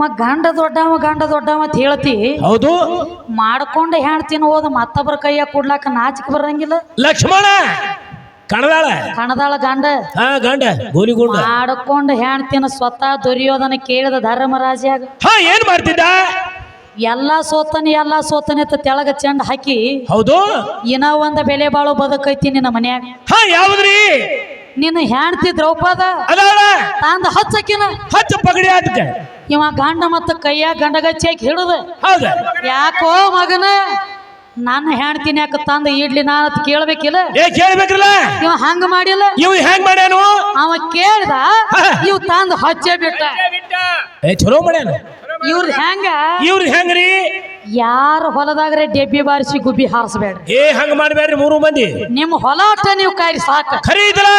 ಮ ಗಂಡ ದೊಡ್ಡವ ಗಂಡ ದೊಡ್ಡವ ಅಂತ ಹೇಳ್ತಿ. ಹೌದು. ಮಾಡ್ಕೊಂಡ ಹೆಣ್ತಿನ ಹೋದ ಮತ್ತೊಬ್ಬರ ಕೈಯ ಕೊಡ್ಲಾಕ ನಾಚಿಕೆ ಬರಂಗಿಲ್ಲ. ಲಕ್ಷ್ಮಣ ಕಣದಾಳ. ಕಣದಾಳ ಗಂಡ. ಹಾ ಗಂಡ ಗೋಲಿಗುಂಡ ಮಾಡ್ಕೊಂಡ ಹೆಣ್ತಿನ ಸ್ವತಃ ದೊರೆಯೋದನ್ನ ಕೇಳಿದ ಧರ್ಮರಾಜಿಯಾಗ. ಹಾ ಏನ್ ಮಾಡ್ತಿದ್ದ? ಎಲ್ಲಾ ಸೋತನಿ ಎಲ್ಲಾ ಸೋತನಿ ಅಂತ ತೆಳಗ ಚೆಂಡ ಹಾಕಿ ಹೌದು. ಇನ್ನ ಒಂದ ಬೆಲೆ ಬಾಳು ಬದುಕೈತಿ ನಿನ್ನ ಮನ್ಯಾಗ. ಹಾ ಯಾವ್ದ್ರಿ? ನಿನ್ನ ಹೆಂಡತಿ ದ್ರೌಪದ ತಾಂದ ಹಚ್ಚಕಿನ. ಹಚ್ಚ ಪಗಡಿ ಅದಕ್ಕೆ ಇವ ಗಂಡ ಮತ್ತ ಕೈಯ ಗಂಡಗಚ್ಚಿ ಹಾಕಿ ಹಿಡಿದು. ಯಾಕೋ ಮಗನ ನನ್ನ ಹೆಂಡತಿನ ಯಾಕ ತಂದ ಇಡ್ಲಿ ನಾನು ಅಂತ ಕೇಳ್ಬೇಕಿಲ್ಲ? ಏ ಕೇಳ್ಬೇಕ್ರಲ್ಲ? ಇವ ಹಂಗ ಮಾಡಿಲ್ಲ? ಇವ್ ಹೆಂಗ್ ಮಾಡ್ಯಾನು? ಅವ ಕೇಳ್ದ ಇವ್ ತಂದ ಹಚ್ಚೆ ಬಿಟ್ಟ. ಚಲೋ ಮಾಡ್ಯಾನ? ಇವ್ರದ್ ಹೆಂಗ? ಇವ್ರ ಹೆಂಗ್ರಿ? ಯಾರ ಹೊಲದಾಗ್ರೆ ಡೆಬ್ಬಿ ಬಾರಿಸಿ ಗುಬ್ಬಿ ಹಾರಿಸ್ಬೇಡ ಏ ಹಂಗ ಮಾಡಬೇಡ್ರಿ ಮೂರು ಮಂದಿ. ನಿಮ್ಮ ಹೊಲ ಅಟ್ಟ ನೀವು ಕಾಯ್ರಿ ಸಾಕ. ಖರೀದಿ ಐತಲ್ಲ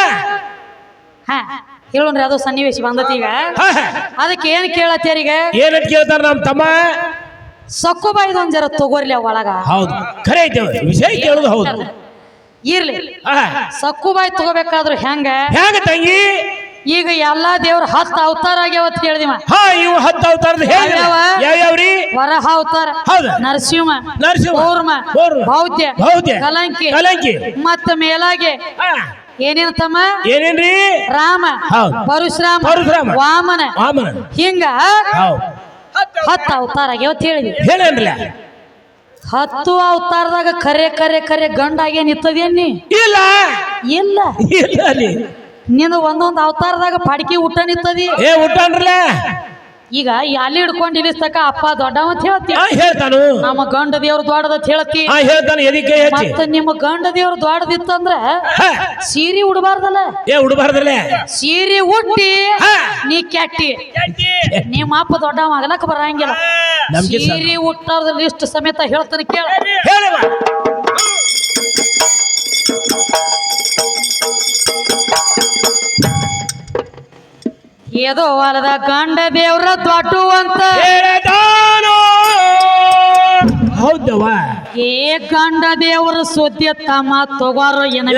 ಹಾ ಹೇಳೋಣ್ರಿ ಅದು ಸನ್ನಿವೇಶ ಬಂದತಿ ಈಗ. ಅದಕ್ಕೆ ಏನ್ ಕೇಳತ್ತೀರಿ ಏನಂತ ಕೇಳ್ತಾರ ನಮ್ಮ ತಮ್ಮ? ಸಕ್ಕು ಬಾಯ್ದೊಂದ್ ಜರ ತಗೋರ್ಲಿ ಅವ್ ಒಳಗ. ಹೌದು. ಖರೆ ಐತೆ ವಿಷಯ ಕೇಳುದು ಹೌದು. ಇರ್ಲಿ. ಹಾ. ಸಕ್ಕು ಬಾಯ್ ತಗೋಬೇಕಾದ್ರು ಹೆಂಗ? ಹೆಂಗ ತಂಗಿ? ಈಗ ಎಲ್ಲಾ ದೇವ್ರ ಹತ್ತು ಅವತಾರ ಆಗ್ಯಾವತ್ ಕೇಳ್ದಿವ ಹಾ ಇವ್ ಹತ್ತು ಯಾವ್ಯಾವ? ಯಾವ್ಯಾವ್ರಿ ವರಹ ಅವತಾರ. ನರಸಿಂಹ ನರಸಿಂಹ. ಕೂರ್ಮ ಭೌತ್ಯ ಬೌದ್ಯ, ಕಲಂಕಿ ಕಲಂಕಿ. ಮತ್ತ ಮೇಲಾಗೆ. ಏನೇನ್ ತಮ್ಮ? ಏನೇನ್ರಿ ರಾಮ. ಪರಶುರಾಮ ಪರಶುರಾಮ. ವಾಮನ. ವಾಮನ. ಹಿಂಗ ಹತ್ತು ಅವತಾರ ಆಗ್ಯಾವತ್ ಹೇಳಿದ್ವಿ ಹೇಳೇನ್ರಲ್ಲ? ಹತ್ತು ಅವತಾರದಾಗ ಕರೆ ಕರೆ ಕರೆ ಗಂಡ ನಿತ್ತದೇನ್ ನೀ? ಇಲ್ಲ. ಇಲ್ಲ. ಇಲ್ಲ ಅಲ್ಲಿ ನೀನು ಒಂದೊಂದು ಅವತಾರದಾಗ ಪಡ್ಕಿ ಊಟ ನಿತ್ತದಿ ಏ ಊಟನ್ರಲ್ಲ ಈಗ ಎಲ್ಲಿ ಹಿಡ್ಕೊಂಡು ಇಳಿಸ್ತಕ ಅಪ್ಪ ದೊಡ್ಡವ ಅಂತ ಹೇಳ್ತಿ. ಹೇಳ್ತಾನು. ನಮ್ಮ ಗಂಡ ದೇವ್ರ ಅಂತ ಹೇಳ್ತಿ. ಹಾ ಹೇಳ್ತಾನು ಎದಿಕೆ ಹೆಚ್ಚಿ ಮತ್ತ ನಿಮ್ಮ ಗಂಡ ದೇವ್ರ ದೊಡ್ಡದಿತ್ತಂದ್ರ ಸೀರಿ ಸೀರೆ ಉಡಬಾರ್ದಲ್ಲ? ಏ ಉಡಬಾರ್ದಲ್ಲ? ಸೀರೆ ಉಟ್ಟಿ ನೀ ಕೆಟ್ಟಿ. ನಿಮ್ಮ ಅಪ್ಪ ದೊಡ್ಡವ ಆಗಲಕ್ಕ ಬರಂಗಿಲ್ಲ. ನಮ್ಗೆ ಸೀರೆ ಉಟ್ಟವ್ರದ ಲಿಸ್ಟ್ ಸಮೇತ ಹೇಳ್ತಾನೆ ಕೇಳ. ಹೇಳವ ಏದೋ ಹೊಲದ ಗಂಡ ದೇವ್ರ ದೊಡ್ಡುವಂತ ಹೌದವ ಏ ಗಂಡ ದೇವ್ರ ಸುದ್ದಿ ತಮ್ಮ ತಗೋರು ಏನ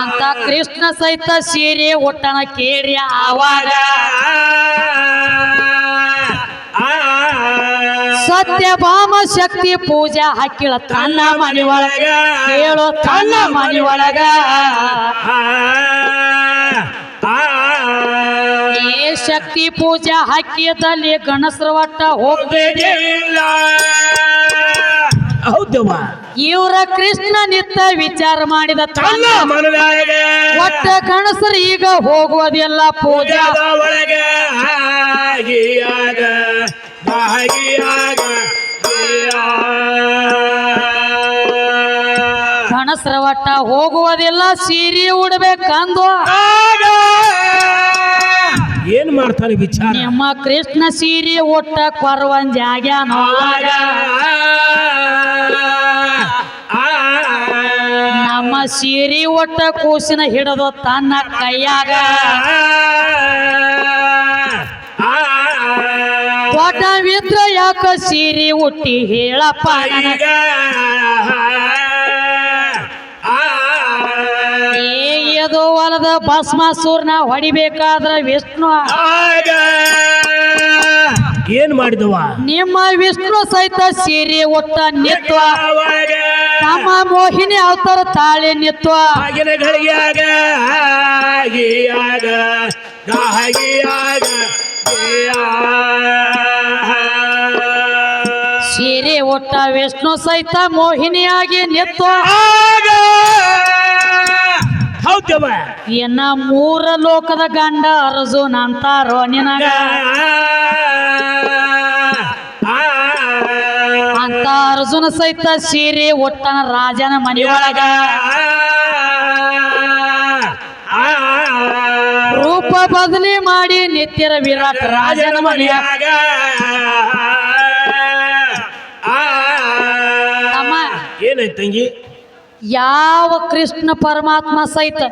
ಅಂತ ಕೃಷ್ಣ ಸಹಿತ ಸೀರೆ ಒಟ್ಟನ ಕೇರಿ ಆವಾಗ. ಸತ್ಯಭಾಮ ಶಕ್ತಿ ಪೂಜೆ ಹಾಕಿಳ ತನ್ನ ಮನಿ ಒಳಗ ಹೇಳು ತನ್ನ ಮನಿ ಒಳಗ ಈ ಶಕ್ತಿ ಪೂಜೆ ಹಾಕಿದಲ್ಲಿ ಗಣಸ್ರ ಒಟ್ಟ ಹೋಗ್ಬೇಡಿ ಹೌದವ್ವ ಇವರ ಕೃಷ್ಣ ನಿತ್ತ ವಿಚಾರ ಮಾಡಿದ ತನ್ನ ಒಟ್ಟ ಕಣಸರು ಈಗ ಹೋಗುವುದಿಲ್ಲ ಪೂಜಾ ಒಳಗ ಒಟ್ಟ ಹೋಗುವುದಿಲ್ಲ ಸೀರೆ ಉಡ್ಬೇಕಂದು. ಏನ್ ಮಾಡ್ತಾರೆ ವಿಚಾರ? ನಿಮ್ಮ ಕೃಷ್ಣ ಸೀರೆ ಒಟ್ಟ ಕೊರವಂಜ ಆಗ್ಯಾನ ನಮ್ಮ ಸೀರೆ ಒಟ್ಟ ಕೂಸಿನ ಹಿಡಿದು ತನ್ನ ಕೈಯಾಗ. ಮಿತ್ರ ಯಾಕ ಸೀರೆ ಹುಟ್ಟಿ ಹೇಳಪ್ಪ ನನಗ ಏ ಇದು ಹೊಲದ ಭಸ್ಮಾಸೂರ್ನ ಹೊಡಿಬೇಕಾದ್ರ ವಿಷ್ಣು. ಏನ್ ಮಾಡಿದವ? ನಿಮ್ಮ ವಿಷ್ಣು ಸಹಿತ ಸೀರೆ ಒತ್ತ ನಿತ್ವ. ನಮ್ಮ ಮೋಹಿನಿ ಅವತಾರ ತಾಳೆ ನಿತ್ವ. ಉಟ್ಟ ವಿಷ್ಣು ಸಹಿತ ಮೋಹಿನಿಯಾಗಿ ನೆತ್ತು ಹೌದವ ಇನ್ನ ಮೂರ ಲೋಕದ ಗಂಡ ಅರ್ಜುನ್ ಅಂತಾರೋ ನಿನಗ ಅಂತ ಅರ್ಜುನ ಸಹಿತ ಸೀರೆ ಒಟ್ಟನ ರಾಜನ ಮನೆಯೊಳಗ ರೂಪ ಬದಲಿ ಮಾಡಿ ನಿತ್ಯರ ವಿರಾಟ್ ರಾಜನ ಮನೆಯ ಏನಾಯ್ತು ತಂಗಿ? ಯಾವ ಕೃಷ್ಣ ಪರಮಾತ್ಮ ಸಹಿತ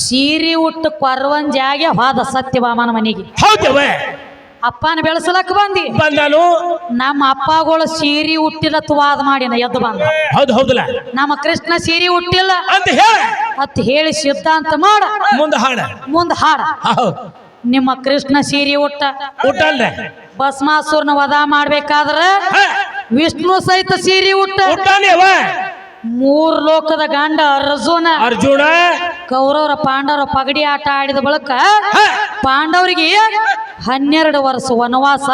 ಸೀರಿ ಉಟ್ಟು ಕೊರವಂಜಾಗೆ ಹೋದ ಸತ್ಯಭಾಮನ ಮನೆಗೆ. ಹೌದವ ಅಪ್ಪನ ಬೆಳೆಸಲಕ್ ಬಂದಿ. ಬಂದಾನು? ನಮ್ಮ ಅಪ್ಪಗಳು ಸೀರೆ ಹುಟ್ಟಿಲ್ಲ ತುವಾದ ಮಾಡಿನ ಎದ್ದು ಬಂದ. ಹೌದು ಹೌದಲ್ಲ? ನಮ್ಮ ಕೃಷ್ಣ ಸೀರೆ ಹುಟ್ಟಿಲ್ಲ ಅಂತ ಹೇಳಿ. ಅತ್ ಹೇಳಿ ಸಿದ್ಧಾಂತ ಮಾಡ. ಮುಂದೆ ಹಾಡ. ಮುಂದೆ ಹಾಡ. ನಿಮ್ಮ ಕೃಷ್ಣ ಸೀರೆ ಹುಟ್ಟ ಊಟ ಭಸ್ಮಾಸುರ್ನ ವಧ ಮಾಡ್ಬೇಕಾದ್ರ ವಿಷ್ಣು ಸಹಿತ ಸೀರಿ ಉಟ್ಟ ಮೂರ್ ಲೋಕದ ಗಂಡ ಅರ್ಜುನ. ಅರ್ಜುನ. ಕೌರವರ ಪಾಂಡವರ ಪಗಡಿ ಆಟ ಆಡಿದ ಬಳಿಕ ಪಾಂಡವರಿಗೆ ಹನ್ನೆರಡು ವರ್ಷ ವನವಾಸ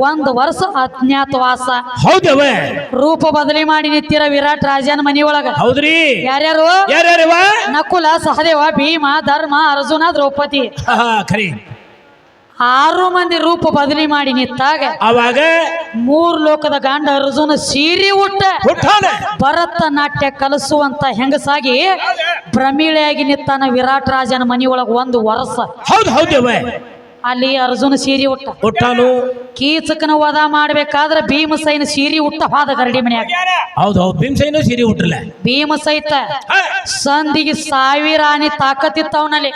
ಒಂದು ವರ್ಷ ಅಜ್ಞಾತವಾಸ ಹೌದವ ರೂಪ ಬದಲಿ ಮಾಡಿ ನಿತ್ತಿರ ವಿರಾಟ್ ರಾಜನ ಮನೆಯೊಳಗ ಹೌದ್ರಿ. ಯಾರ್ಯಾರು? ನಕುಲ ಸಹದೇವ ಭೀಮ ಧರ್ಮ ಅರ್ಜುನ ದ್ರೌಪದಿ. ಆರು ಮಂದಿ ರೂಪ ಬದಲಿ ಮಾಡಿ ನಿಂತಾಗ ಅವಾಗ ಮೂರ್ ಲೋಕದ ಗಂಡ ಅರ್ಜುನ ಸೀರಿ ಹುಟ್ಟ ಭರತ ನಾಟ್ಯ ಕಲಿಸುವಂತ ಹೆಂಗಸಾಗಿ ಭ್ರಮಿಳೆಯಾಗಿ ನಿಂತಾನ ವಿರಾಟ್ ರಾಜನ ಮನಿಯೊಳಗ ಒಂದು ವರ್ಷ ಹೌದು ಹೌದವ ಅಲ್ಲಿ ಅರ್ಜುನ ಸೀರಿ ಉಟ್ಟ. ಹುಟ್ಟಾನು ಕೀಚಕನ ವಧ ಮಾಡ್ಬೇಕಾದ್ರೆ ಭೀಮಸೈನ ಸೀರಿ ಉಟ್ಟ ಹಾದ ಗರಡಿ ಮನ್ಯಾಗ. ಹೌದು ಹೌದು. ಭೀಮಸೇನು ಸೀರೆ ಉಟ್ರಲ್ಲ ಭೀಮ ಸಹಿತ ಸಂದಿಗೆ ಸಾವಿರ ಆನೆ ತಾಕತ್ತಿತ್ತ ಅವನಲ್ಲಿ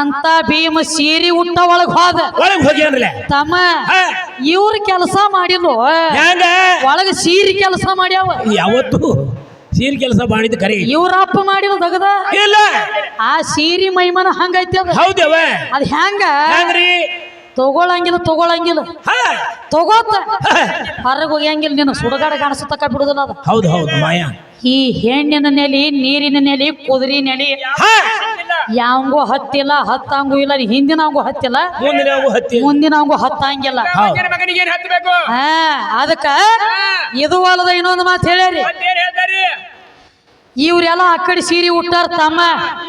ಅಂತ ಭೀಮ ಸೀರಿ ಉಟ್ಟ ಒಳಗ್ ಹೋದ. ಒಳಗ್ ಹೋಗ್ಯಾನ್ರಲ್ಲ ತಮ್ಮ ಇವ್ರ ಕೆಲಸ ಮಾಡಿದ್ರು ಒಳಗ ಸೀರಿ ಕೆಲಸ ಮಾಡ್ಯಾವ. ಯಾವತ್ತು? ಸೀರೆ ಕೆಲಸ ಮಾಡಿದ ಕರೆ ಇವ್ರ ಅಪ್ಪ ಮಾಡಿಲ್ಲ ತಗದ ಇಲ್ಲ. ಆ ಸೀರೆ ಮೈಮನ ಹಂಗೈತಿ ಅದ. ಹೌದವ ಅದ್ ಹೆಂಗ ಹೆಂಗ್ರಿ ತಗೊಳಂಗಿಲ್ಲ ತಗೊಳಂಗಿಲ್ಲ. ತಗೋತ. ಹೊರಗೆ ಹೋಗ್ಯಂಗಿಲ್ಲ ನೀನು ಸುಡಗಾಡ ಕಾಣಿಸುತ್ತಕ ಬಿಡುದಿಲ್ಲ ಅದು. ಹೌದು ಹೌದು ಮಾಯಾ. ಈ ಹೆಣ್ಣಿನ ನೆಲಿ ನೀರಿನ ನೆಲಿ ಕುದುರಿ ನೆಲಿ. ಹಾ. ಯಾವಂಗೂ ಹತ್ತಿಲ್ಲ ಹತ್ತಂಗೂ ಇಲ್ಲ ಹಿಂದಿನವಂಗೂ ಹತ್ತಿಲ್ಲ ಮುಂದಿನ ನಾವು ಹತ್ತಿ ಮುಂದಿನವಂಗೂ ಹತ್ತಂಗಿಲ್ಲ ಹೌದು. ಮಗನಿಗೆ ಏನ್ ಹತ್ತಬೇಕು ಹಾ ಅದಕ್ಕ ಇದು ಅಲ್ಲದ ಇನ್ನೊಂದು ಮಾತು ಹೇಳ್ಯಾರಿ. ಏನ್ ಹೇಳ್ತಾರಿ? ಇವ್ರೆಲ್ಲ ಆ ಕಡೆ ಸೀರಿ ಉಟ್ಟಾರ ತಮ್ಮ.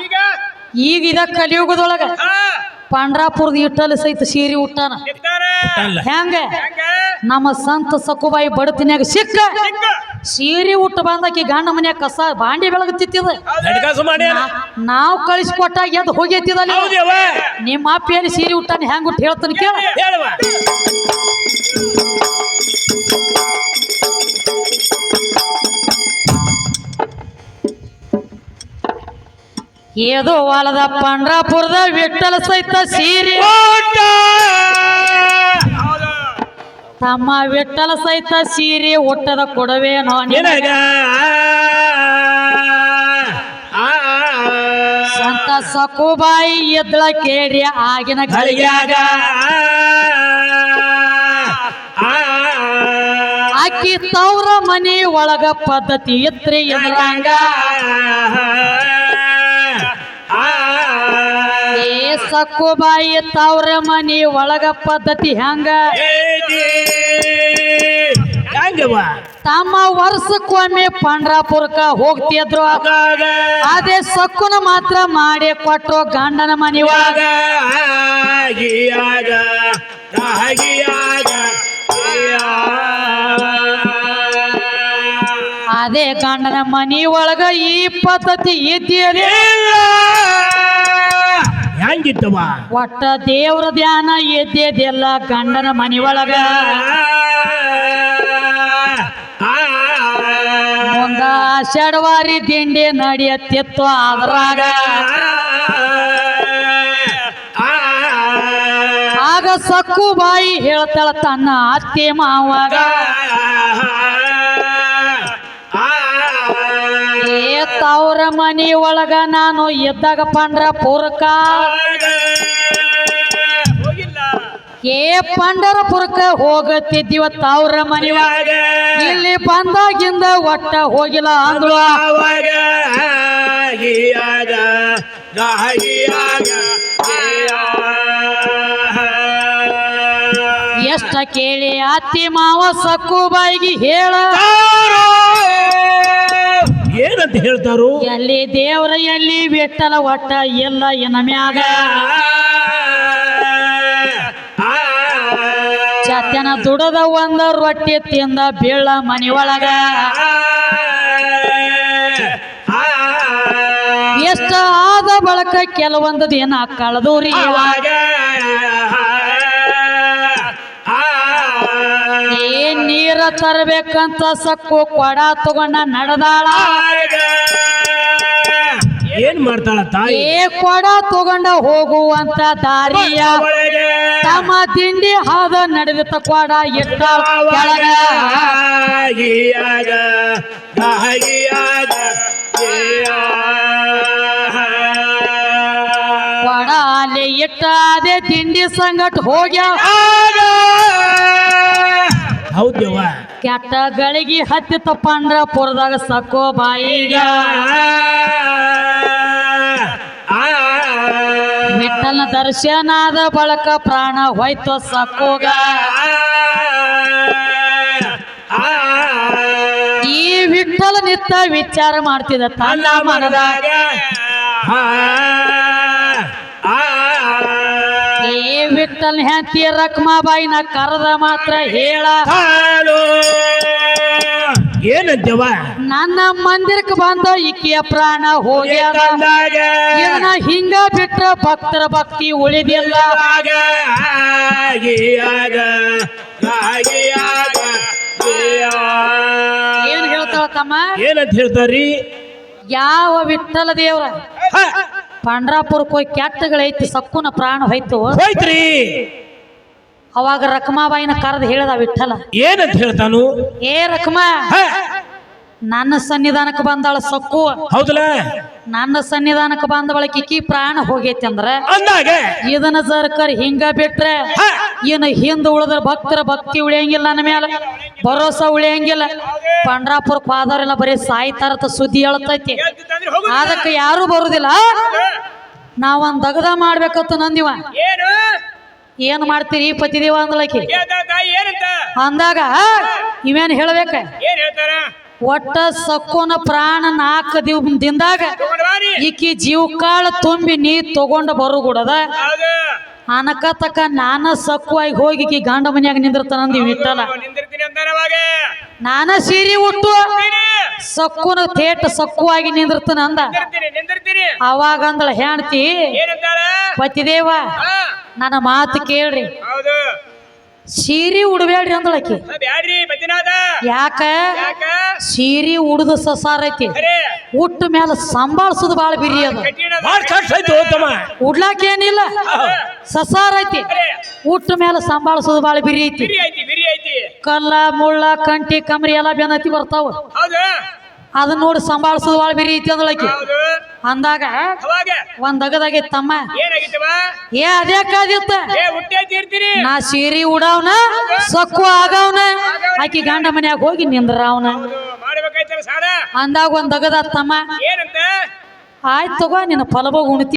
ಈಗ? ಈಗ ಇದ ಕಲಿಯುಗದೊಳಗ ಹಾ. ಪಂಡ್ರಾಪುರದ ಇಟ್ಟಲ್ಲಿ ಸಹಿತ ಸೀರಿ ಉಟ್ಟಾನ. ಹಂಗ? ನಮ್ಮ ಸಂತ ಸಕುಬಾಯಿ ಬಡತಿನ್ಯಾಗ ಸಿಕ್ಕ ಸೀರಿ ಉಟ್ಟ ಬಂದಾಕಿ ಗಂಡ ಮನ್ಯಾಗ ಕಸ ಬಾಂಡಿ ಬೆಳಗತ್ತಿತ್ತದ ನಾವು ಕಳಿಸ್ಕೊಟ್ಟ ಎದ್ ಹೋಗೈತಿದಲ್ಲಿ ನಿಮ್ಮ ಅಪ್ಪ ಸೀರೆ ಉಟ್ಟಾನ ಹೆಂಗ್ ಉಟ್ಟು ಹೇಳ್ತಾನೆ ಕೇಳ. ಏದೋ ವಾಲದ ಪಂಡ್ರಾಪುರದ ವಿಠಲ ಸಹಿತ ಸೀರೆ. ತಮ್ಮ ವಿಠಲ ಸಹಿತ ಸೀರೆ ನಿನಗ ಆ, ಸಂತ ಸಕುಬಾಯಿ ಎದ್ದಳ ಕೇಳಿ ಆಗಿನ ಗಳಿಗ್ಯಾಗ ಆ, ಅಕ್ಕಿ ತವ್ರ ಮನೆ ಒಳಗ ಪದ್ಧತಿ ಎತ್ರಿ ಎದ್ರಂಗ. ಏ ಬಾಯಿ ತವ್ರ ಮನಿ ಒಳಗ ಪದ್ಧತಿ ಹೆಂಗ? ತಮ್ಮ ವರ್ಷಕ್ಕೊಮ್ಮೆ ಪಂಡ್ರಾಪುರಕ ಹೋಗ್ತಿದ್ರು. ಅದೇ ಸಕ್ಕುನ ಮಾತ್ರ ಮಾಡಿ ಕೊಟ್ರು ಗಂಡನ ಮನಿ ಒಳಗ. ಅದೇ ಗಂಡನ ಮನಿ ಒಳಗ ಈ ಪದ್ಧತಿ ಇದ್ದೀರಿ. ಹೆಂಗಿತ್ತವ ಒಟ್ಟ ದೇವ್ರ ಧ್ಯಾನ ಎದ್ದೆದೆಲ್ಲ ಗಂಡನ ಮನಿ ಒಳಗ ಆಷಾಢವಾರಿ ದಿಂಡಿ ನಡೆಯತ್ತಿತ್ತು ಅದ್ರಾಗ. ಆಗ ಸಕ್ಕು ಬಾಯಿ ಹೇಳ್ತಾಳ ತನ್ನ ಅತ್ತೆ ಮಾವಾಗ. ತವ್ರ ಮನಿ ಒಳಗ ನಾನು ಎದ್ದಾಗ ಪಂಡ್ರ ಹೋಗಿಲ್ಲ ಏ ಪಂಡರಪುರಕ್ಕ ಹೋಗತ್ತಿದ್ದೀವ ತವ್ರ ಮನಿ ಇಲ್ಲಿ ಬಂದಾಗಿಂದ ಒಟ್ಟ ಹೋಗಿಲ್ಲ ಅಂದ್ರು ಎಷ್ಟ ಕೇಳಿ ಅತ್ತಿ ಮಾವ ಸಕ್ಕು ಬಾಯಿಗೆ ಹೇಳ ಏನಂತ ಹೇಳ್ತಾರು? ಎಲ್ಲಿ ದೇವ್ರ ಎಲ್ಲಿ ಬೆಟ್ಟಲ ಒಟ್ಟ ಎಲ್ಲ ಎನ ಮ್ಯಾಗ. ಚತ್ಯನ ದುಡದ ಒಂದ ರೊಟ್ಟಿ ತಿಂದ ಬೀಳ ಮನಿ ಒಳಗ. ಎಷ್ಟ ಆದ ಬಳಕ ಕೆಲವೊಂದು ದಿನ ಕಳೆದೂರಿ ಏನ್ ನೀರ ತರಬೇಕಂತ ಸಕ್ಕು ಕೊಡ ತಗೊಂಡ ನಡೆದಾಳ. ಏನ್ ಮಾಡ್ತಾಳ ತಾಯಿ? ಏ ಕೊಡ ತಗೊಂಡ ಹೋಗುವಂತ ದಾರಿಯ. ತಮ್ಮ ತಿಂಡಿ ಹಾದ ನಡೆದಿತ್ತ ಕೊಡ ಇಟ್ಟ ಕೆಳಗ. ಕೊಡ ಅಲ್ಲಿ ತಿಂಡಿ ಸಂಗಟ್ ಹೋಗ್ಯ. ಹೌದವ್ವ ಕೆಟ್ಟ ಗಳಿಗೆ ಹತ್ತಿತ್ತಪ್ಪ ಅಂದ್ರ ಪುರದಾಗ ಸಕ್ಕೋ ಬಾಯಿಗ. ವಿಠಲನ ದರ್ಶನಾದ ಬಳಕ ಪ್ರಾಣ ಹೋಯ್ತು ಸಕ್ಕೋಗ ಈ ವಿಠಲ ನಿತ್ತ ವಿಚಾರ ಮಾಡ್ತಿದ್ದ ತನ್ನ ಮನದಾಗ. ಈ ವಿಠಲ್ ಹೆಂಡತಿ ರಕ್ಮಾಬಾಯಿನ ಕರೆದ ಮಾತ್ರ ಹೇಳ. ಏನಂತವ ನನ್ನ ಮಂದಿರಕ್ಕೆ ಬಂದ ಈಕೆಯ ಪ್ರಾಣ ಹೋಗ್ಯಾ ಇದನ್ನ ಹಿಂಗ ಬಿಟ್ರ ಭಕ್ತರ ಭಕ್ತಿ ಉಳಿದಿಲ್ಲ. ಏನ್ ಹೇಳ್ತಾವ ತಮ್ಮ? ಏನಂತ ಹೇಳ್ತಾರಿ ಯಾವ ವಿಠಲ ದೇವ್ರ? ಪಂಡ್ರಾಪುರಕ್ಕೆ ಹೋಗಿ ಕೆಟ್ಟಗಳೈತಿ ಸಕ್ಕುನ ಪ್ರಾಣ ಹೋಯ್ತು. ಹೋಯ್ತ್ರಿ. ಅವಾಗ ರಕಮಾಬಾಯಿನ ಕರೆದು ಹೇಳ್ದ ವಿಠಲ ಏನಂತ ಹೇಳ್ತಾನು? ಏ ರಕಮ ನನ್ನ ಸನ್ನಿಧಾನಕ್ಕೆ ಬಂದಾಳ ಸೊಕ್ಕು. ಹೌದಲ್ಲ? ನನ್ನ ಸನ್ನಿಧಾನಕ್ಕೆ ಬಂದ ಬಳಕ ಪ್ರಾಣ ಹೋಗೈತಿ ಅಂದ್ರ ಅಂದಾಗ? ಇದನ್ನ ಸರ್ಕಾರ ಹಿಂಗ ಬಿಟ್ರೆ ಏನು ಇನ್ನು ಹಿಂದ ಉಳಿದ್ರ ಭಕ್ತರ ಭಕ್ತಿ ಉಳಿಯಂಗಿಲ್ಲ ನನ್ನ ಮೇಲೆ ಭರೋಸಾ ಉಳಿಯಂಗಿಲ್ಲ. ಪಂಡ್ರಾಪುರ ಪಾದವರೆಲ್ಲ ಬರೀ ಸಾಯ್ತಾರತ ಸುದ್ದಿ ಹೇಳ್ತೈತಿ. ಅದಕ್ಕೆ ಯಾರು ಬರುದಿಲ್ಲ. ನಾವೊಂದ್ ದಗದ ಮಾಡ್ಬೇಕತ್ತು ನಂದಿವ. ಏನು ಮಾಡ್ತೀರಿ ಪತಿದೇವ ಅಂದ್ಲಕಿ? ಅಂದಾಗ ಇವೇನ್ ಹೇಳ್ಬೇಕ? ಒಟ್ಟ ಸಕ್ಕೋನ ಪ್ರಾಣ ನಾಲ್ಕು ದಿವ್ ದಿಂದಾಗ ತಗೊಂಡ್ ಬಾರಿ. ಈಕಿ ಜೀವ ಕಾಳ ತುಂಬಿ ನೀ ತಗೊಂಡ ಬರುಗುಡದ? ಕೂಡದ ಅನಕ ತಕ ನಾನ ಸಕ್ಕುವಾಗಿ ಹೋಗಿ ಈಕಿ ಗಾಂಡ ಮನ್ಯಾಗ ನಿಂದಿರ್ತಾನಂದ್ ಇಟ್ಟಲ್ಲ ನಾನ ಸೀರಿ ಉಟ್ಟು ಸಕ್ಕುನ ತೇಟ ಸಕ್ಕುವಾಗಿ ನಿಂದಿರ್ತಾನ ಅಂದ. ಅವಾಗ ಅಂದಳ ಹೆಣ್ತಿ ಪತಿದೇವ ನನ್ನ ಮಾತು ಕೇಳ್ರಿ. ಹೌದು. ಸೀರಿ ಉಡ್ಬೇಡ್ರಿ ಅಂದಳಕಿ ಬ್ಯಾಡ್ರಿ ಬದ್ರಿನಾಥ. ಯಾಕ? ಯಾಕ? ಸೀರಿ ಉಡ್ದು ಸಸಾರ ಐತಿ. ಉಟ್ಟ ಮೇಲೆ ಸಂಭಾಳ್ಸೋದು ಬಾಳ ಬಿರಿ ಅದು. ಆಯ್ತು ಉಡ್ಲಾಕ ಏನಿಲ್ಲ ಸಸಾರ ಐತಿ. ಉಟ್ಟ ಮೇಲೆ ಸಂಭಾಳ್ಸೋದು ಬಾಳ ಬಿರಿ ಐತಿ. ಬಿರಿ ಐತಿ ಬಿರಿ ಐತಿ. ಕಲ್ಲ ಮುಳ್ಳ ಕಂಟಿ ಕಮರಿ ಎಲ್ಲ ಬೆನ್ನತಿ ಬರ್ತಾವ. ಹೌದು. ಅದನ್ನ ನೋಡಿ ಸಂಭಾಳ್ಸೋದು ಬಾಳ ಬಿರಿ ಐತಿ ಅಂದಳಕಿ ಹೌದು. ಅಂದಾಗ ಒಂದ್ ಅಗದಾಗೈತಿ ತಮ್ಮ ಏ ಅದೇ ಕಾದಿತ್ತ. ನಾ ಸೀರಿ ಉಡಾವ್ನ ಸಕ್ಕು ಆಗವ್ನ. ಆಕಿ ಗಂಡ ಮನ್ಯಾಗ ಹೋಗಿ ನಿಂದ್ರಾವ್ನ. ಅಂದಾಗ ಒಂದ್ ಅಗದ ತಮ್ಮ ಆಯ್ತು ತಗೋ ನಿನ್ನ ಫಲಭೋಗ ಉಣ್ತಿ.